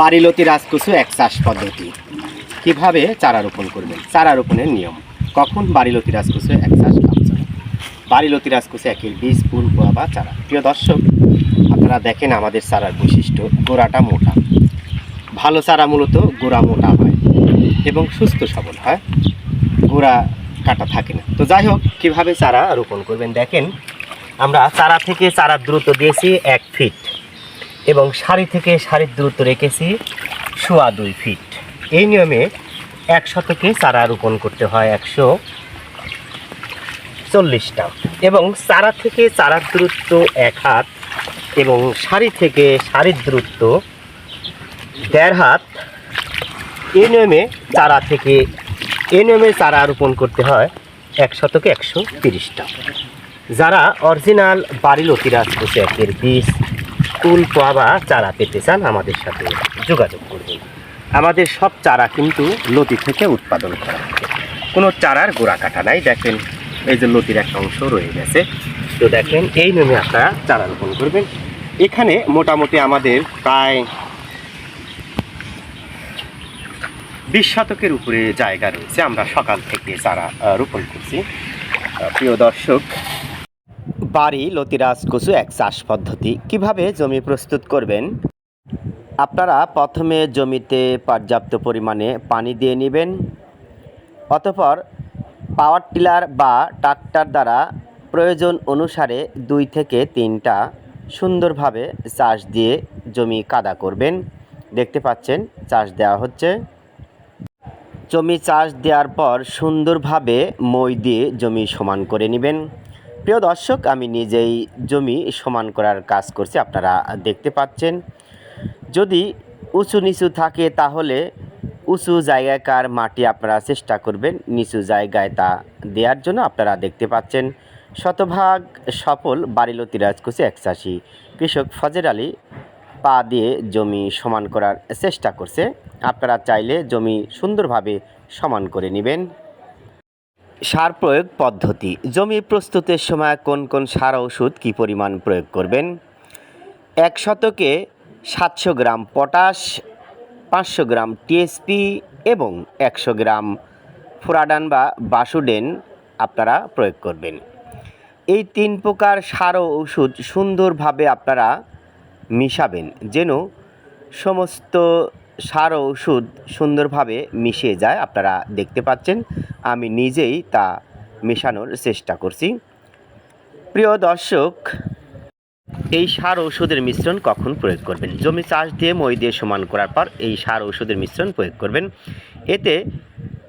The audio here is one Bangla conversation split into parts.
বাড়িলতি রাজকুসু এক চাষ পদ্ধতি। কীভাবে চারা রোপণ করবেন? চারা রোপণের নিয়ম। কখন বাড়িলতি রাজকুসু এক চাষ লাভজনক বাড়িলতি রাজকুসু একের বীজ, ফুল বা চারা। প্রিয় দর্শক, আপনারা দেখেন আমাদের চারার বৈশিষ্ট্য, গোড়াটা মোটা। ভালো চারা মূলত গোড়া মোটা হয় এবং সুস্থ সবল হয়। গোড়া কাটা থাকে না। তো যাই হোক, কীভাবে চারা রোপণ করবেন? দেখেন, আমরা চারা থেকে চারার দ্রুত দিয়েছি এক ফিট। এবং সারি থেকে সারির দূরত্ব রেখেছি সোয়া দুই ফিট এই নিয়মে এক শতকে চারা রোপণ করতে হয় একশো চল্লিশটা। এবং চারা থেকে চারার দূরত্ব এক হাত এবং সারি থেকে সারির দূরত্ব দেড় হাত। এই নিয়মে চারা থেকে, এই নিয়মে চারা রোপণ করতে হয় এক শতকে একশো তিরিশটা। যারা অরিজিনাল বাড়ি লতিরাজ একের বীজ ফুল পোয়া বা চারা পেতে চান আমাদের সাথে যোগাযোগ করবেন। আমাদের সব চারা কিন্তু লতি থেকে উৎপাদন করা হয় কোনো চারার গোড়া কাটা নাই দেখেন এই যে লতির একটা অংশ রয়ে গেছে। তো দেখেন এই নিয়মে আপনারা চারা রোপণ করবেন। এখানে মোটামুটি আমাদের প্রায় বিশ শতকের উপরে জায়গা রয়েছে। আমরা সকাল থেকে চারা রোপণ করছি। প্রিয় দর্শক বাড়ি লতিরাজ কচু এক চাষ পদ্ধতি। কীভাবে জমি প্রস্তুত করবেন? আপনারা প্রথমে জমিতে পর্যাপ্ত পরিমাণে পানি দিয়ে নেবেন। অতপর পাওয়ার টিলার বা ট্রাক্টর দ্বারা প্রয়োজন অনুসারে দুই থেকে তিনটা সুন্দরভাবে চাষ দিয়ে জমি কাদা করবেন। দেখতে পাচ্ছেন, চাষ দেওয়া হচ্ছে। জমি চাষ দেওয়ার পর সুন্দরভাবে মই দিয়ে জমি সমান করে নেবেন। প্রিয় দর্শক, আমি নিজেই জমি সমান করার কাজ করছি। আপনারা দেখতে পাচ্ছেন। যদি উঁচু নিচু থাকে তাহলে উঁচু জায়গাকার মাটি আপনারা চেষ্টা করবেন নিচু জায়গায় তা দেওয়ার জন্য। আপনারা দেখতে পাচ্ছেন শতভাগ সফল বাড়িলতি রাজকুচি এক চাষি কৃষক ফজর আলী পা দিয়ে জমি সমান করার চেষ্টা করছে। আপনারা চাইলে জমি সুন্দরভাবে সমান করে নেবেন। সার প্রয়োগ পদ্ধতি। জমি প্রস্তুতের সময় কোন কোন সার ওষুধ কী পরিমাণ প্রয়োগ করবেন? এক শতকে সাতশো গ্রাম পটাশ, পাঁচশো গ্রাম টিএসপি এবং একশো গ্রাম ফোরাডান বা বাসুডেন আপনারা প্রয়োগ করবেন। এই তিন প্রকার সার ওষুধ সুন্দরভাবে আপনারা মিশাবেন, যেন সমস্ত সার ও ওষুধ সুন্দরভাবে মিশে যায়, আপনারা দেখতে পাচ্ছেন। আমি নিজেই তা মেশানোর চেষ্টা করছি। প্রিয় দর্শক, এই সার ঔষধের মিশ্রণ কখন প্রয়োগ করবেন? জমি চাষ দিয়ে মই দিয়ে সমান করার পর এই সার ঔষধের মিশ্রণ প্রয়োগ করবেন। এতে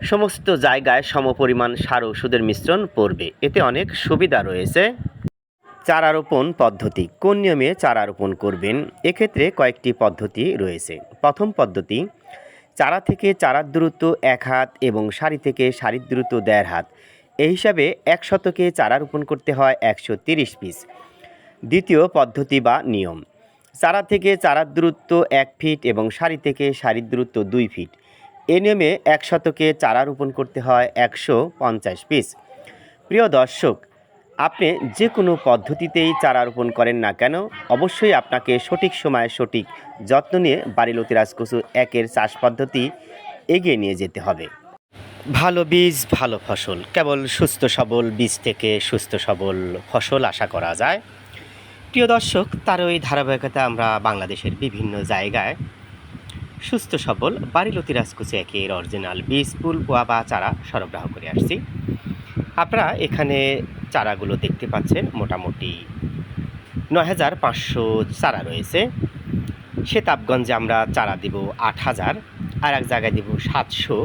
সমস্ত জায়গায় সমপরিমাণ সার ঔষধের মিশ্রণ পড়বে। এতে অনেক সুবিধা রয়েছে। চারা রোপণ পদ্ধতি। কোন নিয়মে চারা রোপণ করবেন? এক্ষেত্রে কয়েকটি পদ্ধতি রয়েছে। প্রথম পদ্ধতি, চারা থেকে চারার দূরত্ব এক হাত এবং সারি থেকে সারির দূরত্ব দেড় হাত। এই হিসাবে এক শতকে চারা রোপণ করতে হয় একশো তিরিশ পিস। দ্বিতীয় পদ্ধতি বা নিয়ম, চারা থেকে চারার দূরত্ব এক ফিট এবং সারি থেকে সারির দূরত্ব দুই ফিট। এ নিয়মে এক শতকে চারা রোপণ করতে হয় একশো পঞ্চাশ পিস। প্রিয় দর্শক আপনি যে কোনো পদ্ধতিতেই চারা রোপণ করেন না কেন, অবশ্যই আপনাকে সঠিক সময়ে সঠিক যত্ন নিয়ে বাড়িলতি রাজকচু একের চাষ পদ্ধতি এগিয়ে নিয়ে যেতে হবে। ভালো বীজ, ভালো ফসল, কেবল সুস্থ সবল বীজ থেকে সুস্থ সবল ফসল আশা করা যায়? প্রিয় দর্শক, তার ওই ধারাবাহিকতা আমরা বাংলাদেশের বিভিন্ন জায়গায় সুস্থ সবল বাড়ি লতিরাজ রাজকুচি একের অরিজিনাল বীজ, ফুল, পোয়া বা চারা সরবরাহ করে আসছি। আপনারা এখানে চারাগুলো দেখতে পাচ্ছেন, মোটামুটি নয় হাজার পাঁচশো চারা রয়েছে। সেতাবগঞ্জে আমরা চারা দিব আট হাজার আর এক জায়গায় দিব সাতশো,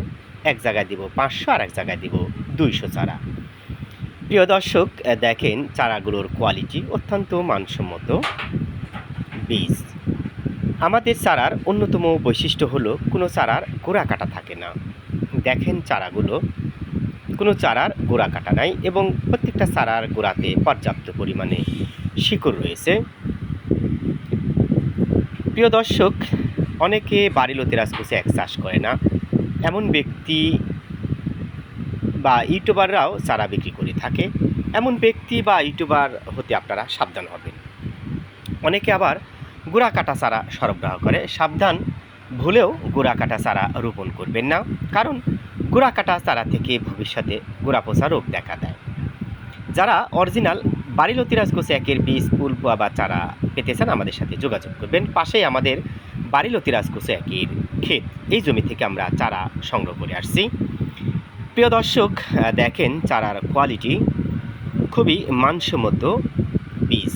এক জায়গায় দিব পাঁচশো, আর এক জায়গায় দিব দুইশো চারা। প্রিয় দর্শক দেখেন চারাগুলোর কোয়ালিটি অত্যন্ত মানসম্মত। বীজ। আমাদের চারার অন্যতম বৈশিষ্ট্য হলো কোনো চারার গোড়া কাটা থাকে না। দেখেন চারাগুলো কোনো চারার গোড়া কাটা নাই এবং প্রত্যেকটা চারার গোড়াতে পর্যাপ্ত পরিমাণে শিকড় রয়েছে। প্রিয় দর্শক, অনেকে বাড়িলতে রাজকুচে এক চাষ করে না। এমন ব্যক্তি বা ইউটিউবাররাও চারা বিক্রি করে থাকে। এমন ব্যক্তি বা ইউটিউবার হতে আপনারা সাবধান হবেন। অনেকে আবার গোড়া কাটা চারা সরবরাহ করে। সাবধান ভুলেও গোড়া কাটা চারা রোপণ করবেন না। কারণ গোড়া কাটা চারা থেকে ভবিষ্যতে গোড়া পচা রোগ দেখা দেয়। যারা অরিজিনাল বাড়ি লতিরাজ গোছে একের বীজ, ফুল বা চারা পেতে চান আমাদের সাথে যোগাযোগ করবেন। পাশেই আমাদের বাড়ি লতিরাজ গোছে একের ক্ষেত, এই জমি থেকে আমরা চারা সংগ্রহ করে আসছি। প্রিয় দর্শক দেখেন চারার কোয়ালিটি খুবই মানসম্মত বীজ,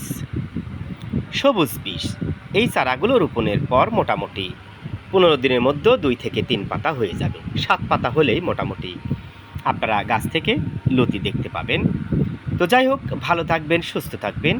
সবুজ বীজ। এই চারাগুলো রোপণের পর মোটামুটি পনেরো দিনের মধ্যে দুই থেকে তিন পাতা হয়ে যাবে। সাত পাতা হলেই মোটামুটি। আপনারা গাছ থেকে লতি দেখতে পাবেন। তো যাই হোক, ভালো থাকবেন, সুস্থ থাকবেন।